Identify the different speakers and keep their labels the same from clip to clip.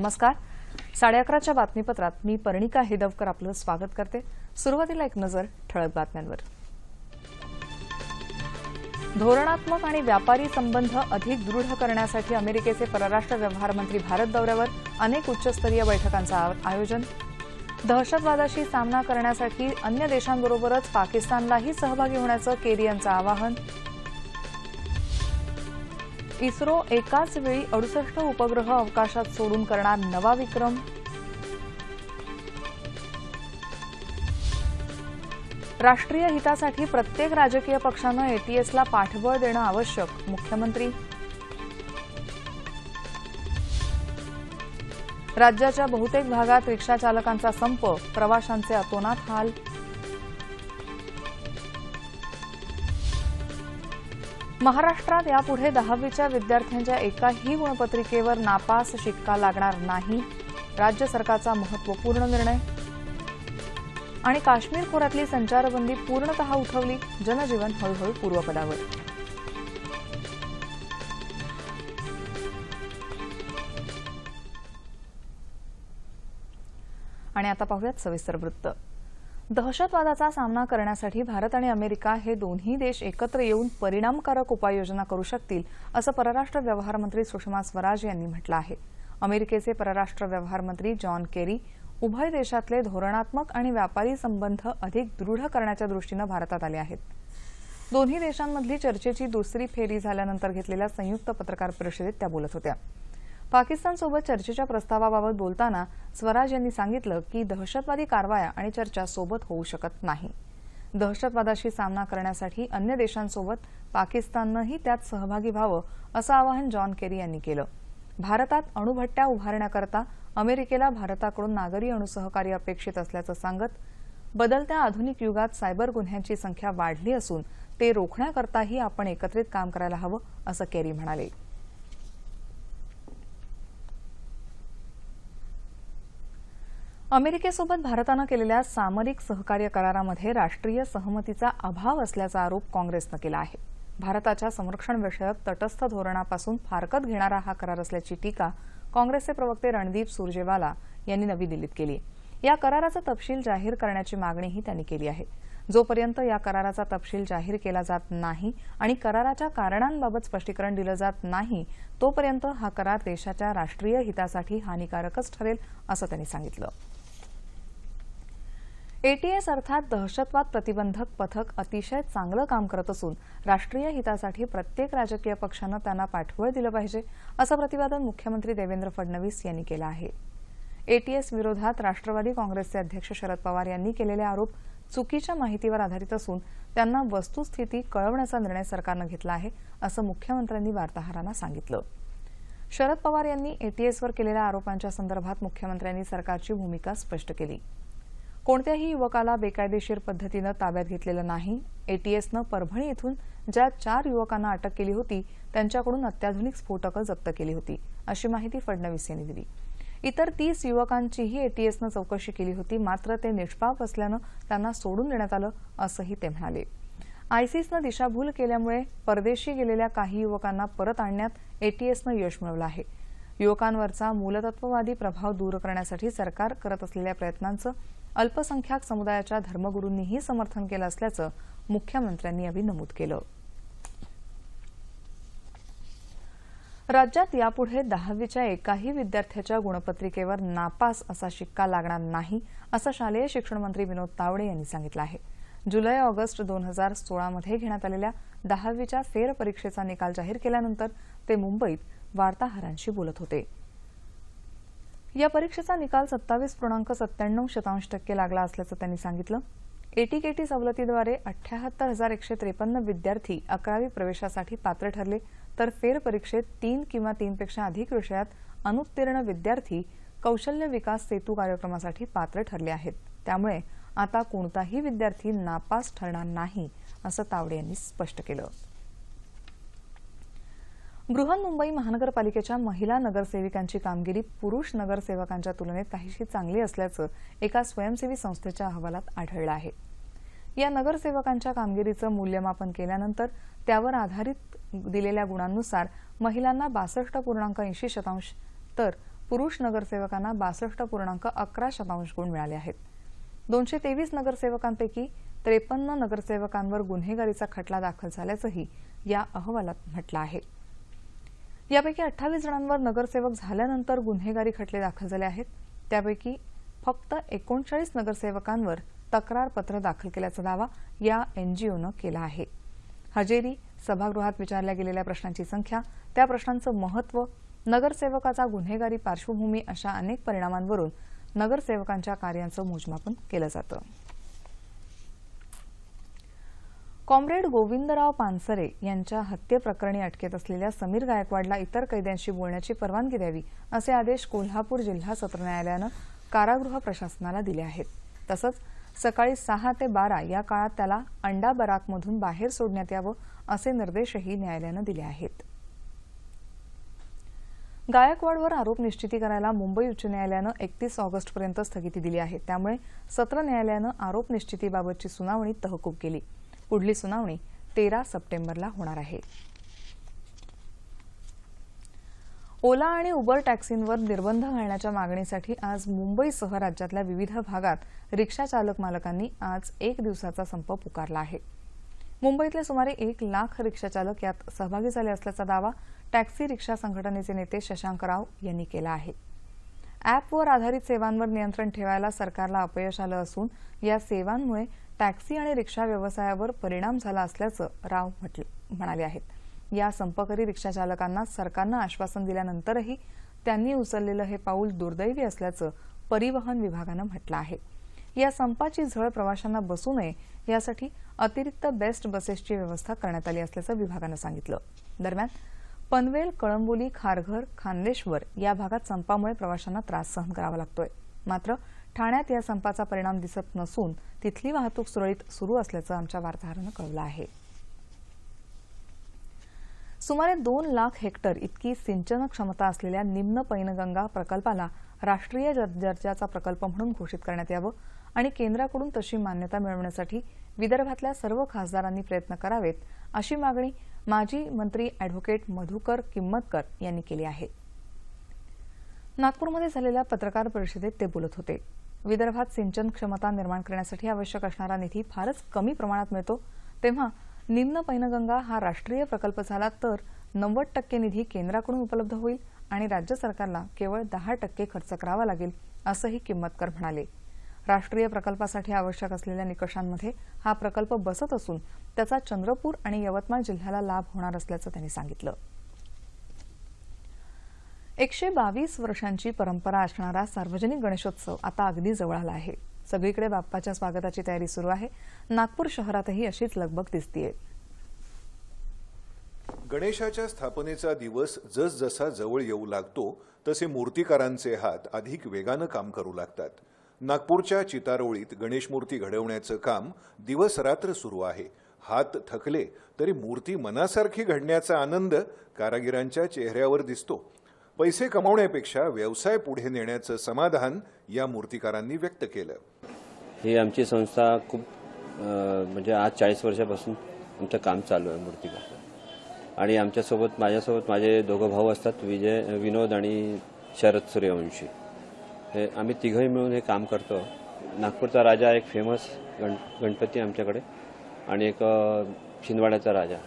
Speaker 1: नमस्कार. साडे अकराच्या बातमीपत्रात मी पर्णिका हेदवकर आपलं स्वागत करते. सुरुवातीला एक नजर ठळक बातम्यांवर. धोरणात्मक आणि व्यापारी संबंध अधिक दृढ करण्यासाठी अमेरिकेचे परराष्ट्र व्यवहार मंत्री भारत दौऱ्यावर अनेक उच्चस्तरीय बैठकांचं आयोजन. दहशतवादाशी सामना करण्यासाठी अन्य देशांबरोबरच पाकिस्तानलाही सहभागी होण्याचं केरी यांचं आवाहन. इस्रो एकाच वेळी अडुसष्ट उपग्रह अवकाशात सोडून करणार नवा विक्रम. राष्ट्रीय हितासाठी प्रत्येक राजकीय पक्षानं एटीएसला पाठबळ देणं आवश्यक मुख्यमंत्री. राज्याच्या बहुतेक भागात रिक्षाचालकांचा संप प्रवाशांचे अतोनात हाल. महाराष्ट्रात यापुढे दहावीच्या विद्यार्थ्यांच्या एकाही गुणपत्रिकेवर नापास शिक्का लागणार नाही. राज्य सरकारचा महत्त्वपूर्ण निर्णय. आणि काश्मीर खोऱ्यातली संचारबंदी पूर्णतः उठवली जनजीवन हळूहळू पूर्वपदावर. आणि आता पाहूयात सविस्तर वृत्त. दहशतवादाचा सामना करण्यासाठी भारत आणि अमेरिका हे दोन्ही देश एकत्र येऊन परिणामकारक उपाययोजना करू शकतील असं परराष्ट्र व्यवहार मंत्री सुषमा स्वराज यांनी म्हटलं आहे. अमेरिकेचे परराष्ट्र व्यवहार मंत्री जॉन केरी उभय देशातले धोरणात्मक आणि व्यापारी संबंध अधिक दृढ करण्याच्या दृष्टीनं भारतात आले आहेत. दोन्ही देशांमधली चर्चेची दुसरी फेरी झाल्यानंतर घेतलेल्या संयुक्त पत्रकार परिषदेत त्या बोलत होत्या. पाकिस्तानसोबत चर्चेच्या प्रस्तावाबाबत बोलताना स्वराज यांनी सांगितलं की दहशतवादी कारवाया आणि चर्चा सोबत होऊ शकत नाही. दहशतवादाशी सामना करण्यासाठी अन्य देशांसोबत पाकिस्ताननंही त्यात सहभागी व्हावं असं आवाहन जॉन केरी यांनी केलं. भारतात अणुभट्ट्या उभारण्याकरता अमेरिकेला भारताकडून नागरी अणुसहकार्य अपेक्षित असल्याचं सांगत बदलत्या आधुनिक युगात सायबर गुन्ह्यांची संख्या वाढली असून ते रोखण्याकरताही आपण एकत्रित काम करायला हवं असं केरी म्हणाले. अमेरिकेसोबत भारतानं केलेल्या सामरिक सहकार्य करारामध्ये राष्ट्रीय सहमतीचा अभाव असल्याचा आरोप काँग्रेसनं केला आहे. भारताच्या संरक्षणविषयक तटस्थ धोरणापासून फारकत घेणारा हा करार असल्याची टीका काँग्रेसचे प्रवक्ते रणदीप सुरजेवाला यांनी नवी दिल्लीत केली या कराराचा तपशील जाहीर करण्याची मागणीही त्यांनी केली आहे. जोपर्यंत या कराराचा तपशील जाहीर केला जात नाही आणि कराराच्या कारणांबाबत स्पष्टीकरण दिलं जात नाही तोपर्यंत हा करार देशाच्या राष्ट्रीय हितासाठी हानिकारकच ठरेल असं त्यांनी सांगितलं. एटीएस अर्थात दहशतवाद प्रतिबंधक पथक अतिशय चांगलं काम करत असून राष्ट्रीय हितासाठी प्रत्येक राजकीय पक्षानं त्यांना पाठबळ दिलं पाहिजे असं प्रतिपादन मुख्यमंत्री देवेंद्र फडणवीस यांनी केलं आहे. एटीएस विरोधात राष्ट्रवादी काँग्रेसचे अध्यक्ष शरद पवार यांनी केलेले आरोप चुकीच्या माहितीवर आधारित असून त्यांना वस्तुस्थिती कळवण्याचा निर्णय सरकारनं घेतला आहे असं मुख्यमंत्र्यांनी वार्ताहरांना सांगितलं. शरद पवार यांनी एटीएसवर केलेल्या आरोपांच्या संदर्भात मुख्यमंत्र्यांनी सरकारची भूमिका स्पष्ट केली. कोणत्याही युवकाला बेकायदेशीर पद्धतीनं ताब्यात घेतलेलं नाही. एटीएसनं परभणी इथून ज्या चार युवकांना अटक केली होती त्यांच्याकडून अत्याधुनिक स्फोटकं जप्त केली होती अशी माहिती फडणवीस यांनी दिली. इतर तीस युवकांचीही एटीएसनं चौकशी केली होती मात्र ते निष्पाप असल्यानं त्यांना सोडून देण्यात आलं असंही ते म्हणाले. आयसीसनं दिशाभूल केल्यामुळे परदेशी गेलेल्या काही युवकांना परत आणण्यात एटीएसनं यश मिळवलं आहे. युवकांवरचा मूलतत्ववादी प्रभाव दूर करण्यासाठी सरकार करत असलेल्या प्रयत्नांचं अल्पसंख्याक समुदायाच्या धर्मगुरूंनीही समर्थन केलं असल्याचं मुख्यमंत्र्यांनी यावेळी नमूद केलं. राज्यात यापुढे दहावीच्या एकाही विद्यार्थ्याच्या गुणपत्रिकेवर नापास असा शिक्का लागणार नाही असं शालेय शिक्षण मंत्री विनोद तावडे यांनी सांगितलं आहे. जुलै ऑगस्ट दोन हजार सोळामध्ये घेण्यात आलेल्या दहावीच्या फेरपरीक्षेचा निकाल जाहीर केल्यानंतर ते मुंबईत वार्ताहरांशी बोलत होते. या परीक्षेचा निकाल सत्तावीस पूर्णांक सत्त्याण्णव शतांश टक्के लागला असल्याचं त्यांनी सांगितलं. एटीकेटी सवलतीद्वारे अठ्याहत्तर हजार एकशे त्रेपन्न विद्यार्थी अकरावी प्रवेशासाठी पात्र ठरले तर फेरपरीक्षेत तीन किंवा तीनपेक्षा अधिक विषयात अनुत्तीर्ण विद्यार्थी कौशल्य विकास सेतू कार्यक्रमासाठी पात्र ठरले आहेत. त्यामुळे आता कोणताही विद्यार्थी नापास ठरणार नाही असं तावडे यांनी स्पष्ट केलं. बृहन्मुंबई महानगरपालिकेच्या महिला नगरसेविकांची कामगिरी पुरुष नगरसेवकांच्या तुलनेत काहीशी चांगली असल्याचं एका स्वयंसेवी संस्थेच्या अहवालात आढळलं आहे. या नगरसेवकांच्या कामगिरीचं मूल्यमापन केल्यानंतर त्यावर आधारित दिलेल्या गुणांनुसार महिलांना बासष्ट पूर्णांक ऐंशी शतांश तर पुरुष नगरसेवकांना बासष्ट पूर्णांक अकरा शतांश गुण मिळाले आहेत. दोनशे तेवीस नगरसेवकांपैकी त्रेपन्न नगरसेवकांवर गुन्हेगारीचा खटला दाखल झाल्याचंही या अहवालात म्हटलं आहे. यापैकी अठ्ठावीस जणांवर नगरसेवक झाल्यानंतर गुन्हेगारी खटले दाखल झाले आहेत. त्यापैकी फक्त एकोणचाळीस नगरसेवकांवर तक्रार पत्र दाखल केल्याचा दावा या एनजीओनं केला आहे. हजेरी सभागृहात विचारल्या गेलेल्या प्रश्नांची संख्या त्या प्रश्नांचं महत्त्व नगरसेवकाचा गुन्हेगारी पार्श्वभूमी अशा अनेक परिणामांवरून नगरसेवकांच्या कार्यांचं मोजमापन केलं जातं. कॉम्रेड गोविंदराव पानसरे यांच्या हत्येप्रकरणी अटकेत असलेल्या समीर गायकवाडला इतर कैद्यांशी बोलण्याची परवानगी द्यावी असे आदेश कोल्हापूर जिल्हा सत्र न्यायालयानं कारागृह प्रशासनाला दिले आहेत. तसंच सकाळी सहा ते बारा या काळात त्याला अंडा बराकमधून बाहेर सोडण्यात यावं असे निर्देशही न्यायालयानं दिले आहेत. गायकवाडवर आरोप निश्चिती करायला मुंबई उच्च न्यायालयानं एकतीस ऑगस्टपर्यंत स्थगिती दिली आहे. त्यामुळे सत्र न्यायालयानं आरोप निश्चितीबाबतची सुनावणी तहकूब केली. पुढली सुनावणी तेरा सप्टेंबरला होणार आहे. ओला आणि उबर टॅक्सींवर निर्बंध घालण्याच्या मागणीसाठी आज मुंबईसह राज्यातल्या विविध भागात रिक्षा चालक मालकांनी आज एक दिवसाचा संप पुकारला आहे. मुंबईतले सुमारे एक लाख रिक्षाचालक यात सहभागी झाले असल्याचा दावा टॅक्सी रिक्षा संघटनेचे नेते शशांक राव यांनी केला आहे. ॲपवर आधारित सेवांवर नियंत्रण ठेवायला सरकारला अपयश आलं असून या सेवांमुळे टॅक्सी आणि रिक्षा व्यवसायावर परिणाम झाला असल्याचं राव म्हणाले आहेत. या संपकरी रिक्षा चालकांना सरकारनं आश्वासन दिल्यानंतरही त्यांनी उचललेलं हे पाऊल दुर्दैवी असल्याचं परिवहन विभागानं म्हटलं आहे. या संपाची झळ प्रवाशांना बसू नये यासाठी अतिरिक्त बेस्ट बसेसची व्यवस्था करण्यात आली असल्याचं विभागानं सांगितलं. दरम्यान पनवेल कळंबोली खारघर खानदेश्वर या भागात संपामुळे प्रवाशांना त्रास सहन करावा लागतोय. मात्र ठाण्यात या संपाचा परिणाम दिसत नसून तिथली वाहतूक सुरळीत सुरू असल्याचं आमच्या वार्ताहरानं कळवलं आहे. सुमारे दोन लाख हेक्टर इतकी सिंचन क्षमता असलेल्या निम्न पैनगंगा प्रकल्पाला राष्ट्रीय दर्जाचा प्रकल्प म्हणून घोषित करण्यात यावं आणि केंद्राकडून तशी मान्यता मिळवण्यासाठी विदर्भातल्या सर्व खासदारांनी प्रयत्न करावेत अशी मागणी माजी मंत्री अॅडव्होकेट मधुकर किंमतकर यांनी केली आहे. नागपूरमध्ये झालेल्या पत्रकार परिषदेत ते बोलत होते. विदर्भात सिंचन क्षमता निर्माण करण्यासाठी आवश्यक असणारा निधी फारच कमी प्रमाणात मिळतो. तेव्हा निम्न पैनगंगा हा राष्ट्रीय प्रकल्प झाला तर नव्वद टक्के निधी केंद्राकडून उपलब्ध होईल आणि राज्य सरकारला केवळ दहा टक्के खर्च करावा लागेल असंही किंमतकर म्हणाले. राष्ट्रीय प्रकल्पासाठी आवश्यक असलेल्या निकषांमध्ये हा प्रकल्प बसत असून त्याचा चंद्रपूर आणि यवतमाळ जिल्ह्याला लाभ होणार असल्याचं त्यांनी सांगितलं. एकशे बावीस वर्षांची परंपरा असणारा सार्वजनिक गणेशोत्सव आता अगदी जवळ आला आहे. सगळीकडे बाप्पाच्या स्वागताची तयारी सुरू आहे. नागपूर शहरातही अशीच लगबग दिसतीये.
Speaker 2: गणेशाच्या स्थापनेचा दिवस जसजसा जवळ येऊ लागतो तसे मूर्तिकारांचे हात अधिक वेगानं काम करू लागतात. नागपूरच्या चितारोळीत गणेश मूर्ती घडवण्याचं काम दिवस रात्र सुरू आहे. हात थकले तरी मूर्ती मनासारखी घडण्याचा आनंद कारागिरांच्या चेहऱ्यावर दिसतो. पैसे कमावण्यापेक्षा व्यवसाय पुढे नेण्याचं समाधान या मूर्तिकारांनी व्यक्त केलं.
Speaker 3: ही आमची संस्था खूप म्हणजे आज चाळीस वर्षापासून आमचं काम चालू आहे मूर्तिकार. आणि आमच्यासोबत माझ्यासोबत माझे दोघं भाऊ असतात विजय विनोद आणि शरद सूर्यवंशी. हे आम्ही तिघंही मिळून हे काम करतो. नागपूरचा राजा एक फेमस गण गणपती आमच्याकडे आणि एक छिंदवाड्याचा राजा.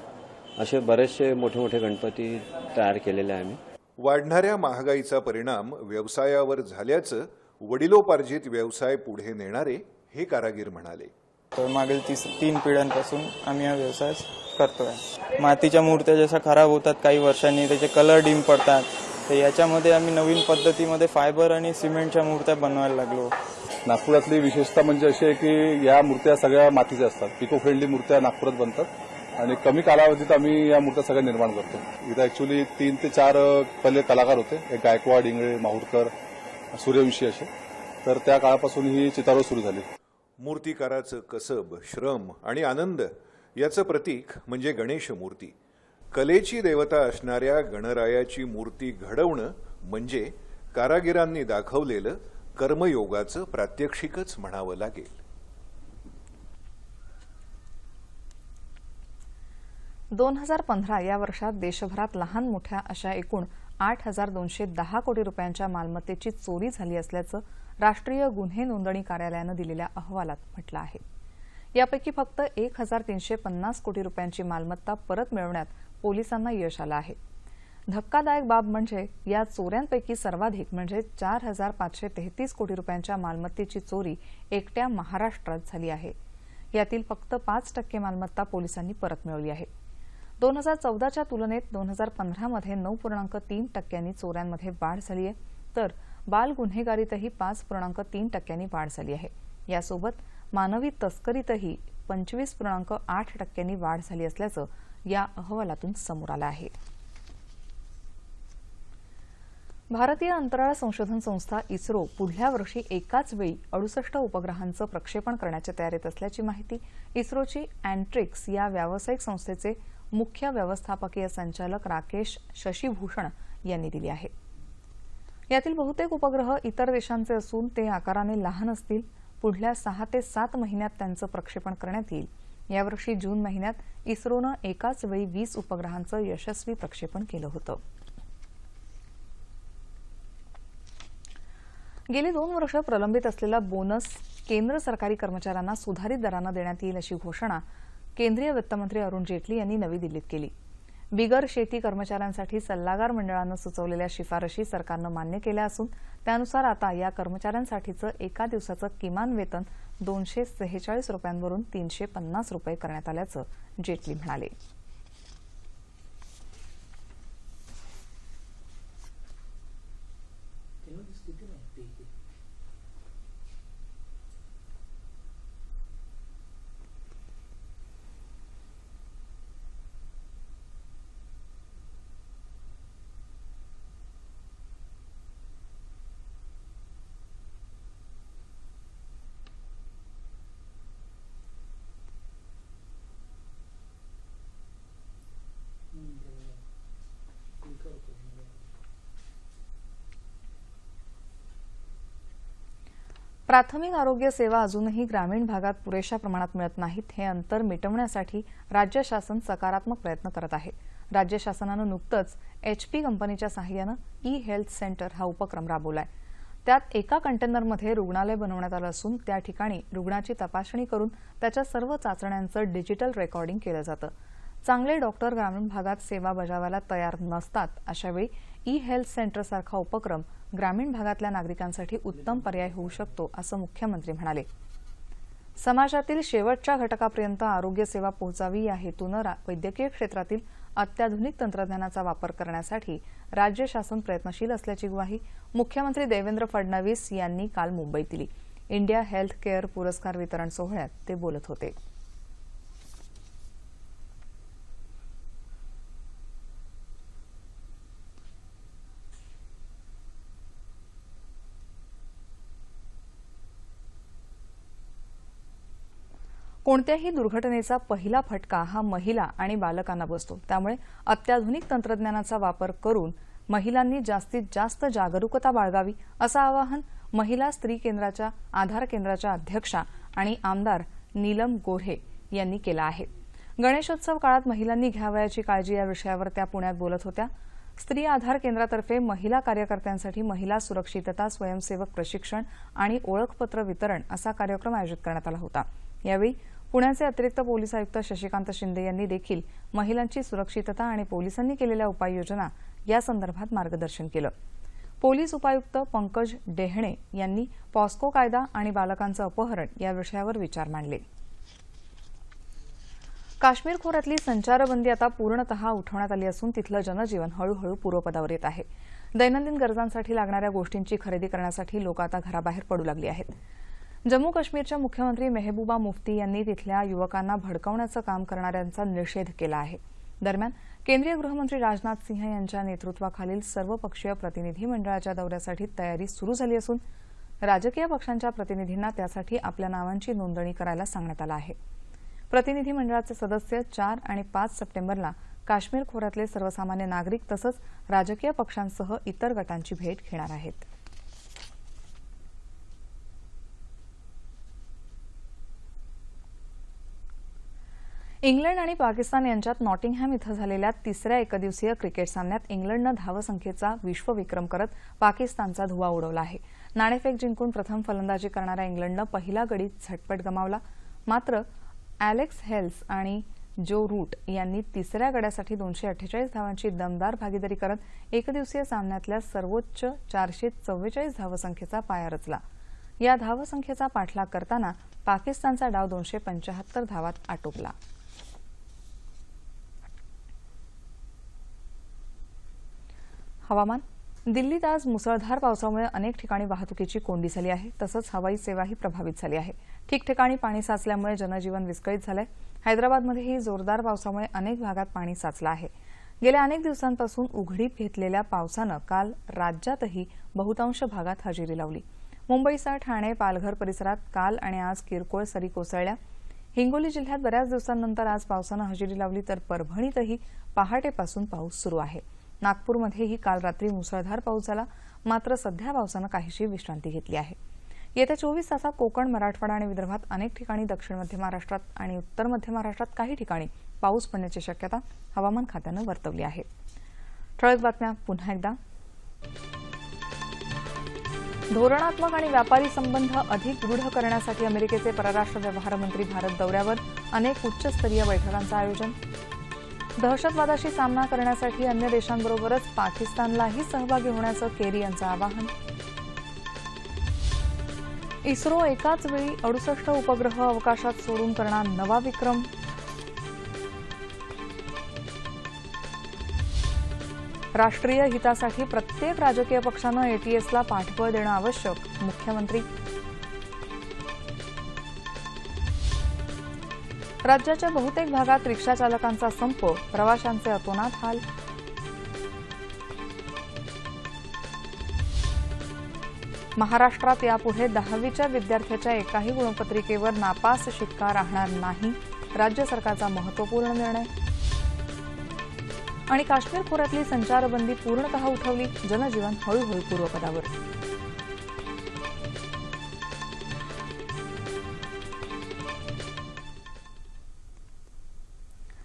Speaker 3: असे बरेचसे मोठे मोठे गणपती तयार केलेले आहे आम्ही.
Speaker 2: वाढणाऱ्या महागाईचा परिणाम व्यवसायावर झाल्याचं वडिलोपार्जित व्यवसाय पुढे नेणारे हे कारागीर म्हणाले.
Speaker 4: तर मागील तीस तीन पिढ्यांपासून आम्ही हा व्यवसाय करतोय. मातीच्या मूर्त्या जशा खराब होतात काही वर्षांनी त्याचे कलर डीम पडतात तर याच्यामध्ये आम्ही नवीन पद्धतीमध्ये फायबर आणि सिमेंटच्या मूर्त्या बनवायला लागलो.
Speaker 5: नागपुरातली विशेषता म्हणजे अशी आहे की या मूर्त्या सगळ्या मातीच्या असतात. इको फ्रेंडली मूर्त्या नागपुरात बनतात. आणि कमी कालावधीत आम्ही या मूर्त्या सगळ्या निर्माण करतो. इथं ऍक्च्युली तीन ते चार पहिले कलाकार होते. एक गायकवाड इंगळे माहूरकर सूर्यवंशी असे. तर त्या काळापासून ही चितारोळ सुरू झाली.
Speaker 2: मूर्तिकाराचं कसब श्रम आणि आनंद याचं प्रतीक म्हणजे गणेश मूर्ती. कलेची देवता असणाऱ्या गणरायाची मूर्ती घडवणं म्हणजे कारागिरांनी दाखवलेलं कर्मयोगाचं प्रात्यक्षिकच म्हणावं लागेल.
Speaker 1: दोन हजार पंधरा या वर्षात देशभरात लहान मोठ्या अशा एकूण आठ हजार दोनशे दहा कोटी रुपयांच्या मालमत्तेची चोरी झाली असल्याचं राष्ट्रीय गुन्हे नोंदणी कार्यालयानं दिलेल्या अहवालात म्हटलं आहे. यापैकी फक्त एक हजार तीनशे पन्नास कोटी रुपयांची मालमत्ता परत मिळवण्यात पोलिसांना यश आलं आहे. धक्कादायक बाब म्हणजे या चोऱ्यांपैकी सर्वाधिक म्हणजे चार हजार पाचशे तेहतीस कोटी रुपयांच्या मालमत्तेची चोरी एकट्या महाराष्ट्रात झाली आहे. यातील फक्त पाच टक्के मालमत्ता पोलिसांनी परत मिळवली आहे. दोन हजार चौदाच्या तुलनेत दोन हजार पंधरामध्ये नऊ पूर्णांक तीन टक्क्यांनी चोऱ्यांमध्ये वाढ झाली आहे. तर बाल गुन्हेगारीतही पाच पूर्णांक तीन टक्क्यांनी वाढ झाली आहे. यासोबत मानवी तस्करीतही पंचवीस पूर्णांक आठ टक्क्यांनी वाढ झाली असल्याचं या अहवालातून समोर आलं आहे. भारतीय अंतराळ संशोधन संस्था इस्रो पुढल्या वर्षी एकाच वेळी अडुसष्ट उपग्रहांचं प्रक्षेपण करण्याच्या तयारीत असल्याची माहिती इस्रोची अँट्रिक्स या व्यावसायिक संस्थेचे मुख्य व्यवस्थापकीय संचालक राकेश शशीभूषण यांनी दिली आहे. यातील बहुतेक उपग्रह इतर देशांचे असून ते आकाराने लहान असतील. पुढल्या सहा ते सात महिन्यात त्यांचं प्रक्षेपण करण्यात येईल. यावर्षी जून महिन्यात इस्रोनं एकाच वेळी वीस उपग्रहांचं यशस्वी प्रक्षेपण केलं होतं. गेली दोन वर्ष प्रलंबित असलेला बोनस केंद्र सरकारी कर्मचाऱ्यांना सुधारित दरानं देण्यात येईल अशी घोषणा केंद्रीय वित्तमंत्री अरुण जेटली यांनी नवी दिल्लीत केली. बिगर शेती कर्मचाऱ्यांसाठी सल्लागार मंडळानं सुचवलेल्या शिफारशी सरकारनं मान्य केल्या असून त्यानुसार आता या कर्मचाऱ्यांसाठीचं एका दिवसाचं किमान वेतन दोनशे सेहेचाळीस रुपयांवरून तीनशे पन्नास रुपये करण्यात आल्याचं जेटली म्हणाले. प्राथमिक आरोग्य सेवा अजूनही ग्रामीण भागात पुरेशा प्रमाणात मिळत नाहीत. हे अंतर मिटवण्यासाठी राज्य शासन सकारात्मक प्रयत्न करत आहे. राज्य शासनानं नुकतंच एचपी कंपनीच्या सहाय्यानं ई हेल्थ सेंटर हा उपक्रम राबवलाय. त्यात एका कंटेनरमध्ये रुग्णालय बनवण्यात आलं असून त्या ठिकाणी रुग्णाची तपासणी करून त्याच्या सर्व चाचण्यांचं डिजिटल रेकॉर्डिंग केलं जातं. चांगले डॉक्टर ग्रामीण भागात सेवा बजावायला तयार नसतात अशावेळी ई हेल्थ सेंटरसारखा उपक्रम ग्रामीण भागातल्या नागरिकांसाठी उत्तम पर्याय होऊ शकतो असं मुख्यमंत्री म्हणाले. समाजातील शेवटच्या घटकापर्यंत आरोग्य सेवा पोहोचावी या हेतूनं वैद्यकीय क्षेत्रातील अत्याधुनिक तंत्रज्ञानाचा वापर करण्यासाठी राज्य शासन प्रयत्नशील असल्याची ग्वाही मुख्यमंत्री देवेंद्र फडणवीस यांनी काल मुंबईत दिली. इंडिया हेल्थ केअर पुरस्कार वितरण सोहळ्यात ते बोलत होते. कोणत्याही दुर्घटनेचा पहिला फटका हा महिला आणि बालकांना बसतो. त्यामुळे अत्याधुनिक तंत्रज्ञानाचा वापर करून महिलांनी जास्तीत जास्त जागरूकता बाळगावी असं आवाहन महिला स्त्री केंद्राच्या आधार केंद्राच्या अध्यक्षा आणि आमदार नीलम गोऱ्हे यांनी केलं आहे. गणेशोत्सव काळात महिलांनी घ्यावयाची काळजी या विषयावर त्या पुण्यात बोलत होत्या. स्त्री आधार केंद्रातर्फे महिला कार्यकर्त्यांसाठी महिला सुरक्षितता स्वयंसेवक प्रशिक्षण आणि ओळखपत्र वितरण असा कार्यक्रम आयोजित करण्यात आला होता. यावेळी पुण्याचे अतिरिक्त पोलीस आयुक्त शशिकांत शिंदे यांनी देखील महिलांची सुरक्षितता आणि पोलिसांनी केलेल्या उपाययोजना या संदर्भात मार्गदर्शन केलं. पोलीस उपायुक्त पंकज डेहणे यांनी पॉस्को कायदा आणि बालकांचं अपहरण या विषयावर विचार मांडले. काश्मीर खोऱ्यातली संचारबंदी आता पूर्णतः उठवण्यात आली असून तिथलं जनजीवन हळूहळू पूर्वपदावर येत आहे. दैनंदिन गरजांसाठी लागणाऱ्या गोष्टींची खरेदी करण्यासाठी लोक आता घराबाहेर पडू लागली आहेत. जम्मू काश्मीरच्या मुख्यमंत्री मेहबूबा मुफ्ती यांनी तिथल्या युवकांना भडकवण्याचं काम करणाऱ्यांचा निषेध केला आहे. दरम्यान केंद्रीय गृहमंत्री राजनाथ सिंह यांच्या नेतृत्वाखालील सर्वपक्षीय प्रतिनिधी मंडळाच्या दौऱ्यासाठी तयारी सुरू झाली असून राजकीय पक्षांच्या प्रतिनिधींना त्यासाठी आपल्या नावांची नोंदणी करायला सांगण्यात आलं आहे. प्रतिनिधी मंडळाचे सदस्य चार आणि पाच सप्टेंबरला काश्मीर खोऱ्यातले सर्वसामान्य नागरिक तसंच राजकीय पक्षांसह इतर गटांची भेट घेणार आहेत. इंग्लंड आणि पाकिस्तान यांच्यात नॉटिंगहॅम इथं झालेल्या तिसऱ्या एकदिवसीय क्रिकेट सामन्यात इंग्लंडनं धावसंख्येचा विश्वविक्रम करत पाकिस्तानचा धुवा उडवला आहे. नाणेफेक जिंकून प्रथम फलंदाजी करणाऱ्या इंग्लंडनं पहिला गडीत झटपट गमावला. मात्र अॅलेक्स हेल्स आणि जो रूट यांनी तिसऱ्या गड्यासाठी दोनशे अठ्ठेचाळीस धावांची दमदार भागीदारी करत एकदिवसीय सामन्यातल्या सर्वोच्च चारशे चव्वेचाळीस धावसंख्येचा पाया रचला. या धावसंख्येचा पाठलाग करताना पाकिस्तानचा डाव दोनशे पंचाहत्तर धावात आटोपला. हवामान? दिल्लीत आज मुसळधार पावसामुळे अनेक ठिकाणी वाहतुकीची कोंडी झाली आहे. तसंच हवाई सेवाही प्रभावित झाली आहे. ठिकठिकाणी पाणी साचल्यामुळे जनजीवन विस्कळीत झालंय. हैदराबादमध्येही जोरदार पावसामुळे अनेक भागात पाणी साचलं आहे. गेल्या अनेक दिवसांपासून उघडीप घेतलेल्या पावसानं काल राज्यातही बहुतांश भागात हजेरी लावली. मुंबईसह ठाणे पालघर परिसरात काल आणि आज किरकोळ सरी कोसळल्या. हिंगोली जिल्ह्यात बऱ्याच दिवसांनंतर आज पावसानं हजेरी लावली तर परभणीतही पहाटेपासून पाऊस सुरू आहे. नागपूरमध्येही काल रात्री मुसळधार पाऊस झाला. मात्र सध्या पावसानं काहीशी विश्रांती घेतली आहे. येत्या चोवीस तासात कोकण मराठवाडा आणि विदर्भात अनेक ठिकाणी दक्षिण मध्य महाराष्ट्रात आणि उत्तर मध्य महाराष्ट्रात काही ठिकाणी पाऊस पडण्याची शक्यता हवामान खात्यानं वर्तवली आहे. ठळक बातम्या पुन्हा एकदा. धोरणात्मक आणि व्यापारी संबंध अधिक दृढ करण्यासाठी अमेरिकेचे परराष्ट्र व्यवहार मंत्री भारत दौऱ्यावर अनेक उच्चस्तरीय बैठकांचं आयोजन दहशतवादाशी सामना करण्यासाठी अन्य देशांबरोबरच पाकिस्तानलाही सहभागी होण्याचं केरी यांचं आवाहन. इस्रो एकाच वेळी अडुसष्ट उपग्रह अवकाशात सोडून करणार नवा विक्रम. राष्ट्रीय हितासाठी प्रत्येक राजकीय पक्षानं एटीएसला पाठबळ देणं आवश्यक मुख्यमंत्री राज्याच्या बहुतेक भागात रिक्षा चालकांचा संप प्रवाशांचे अतोनात हाल. महाराष्ट्रात यापुढे दहावीच्या विद्यार्थ्याच्या एकाही गुणपत्रिकेवर नापास शिक्का राहणार नाही राज्य सरकारचा महत्त्वपूर्ण निर्णय. आणि काश्मीर खोऱ्यातली संचारबंदी पूर्णतः उठवली जनजीवन हळूहळू पूर्वपदावर.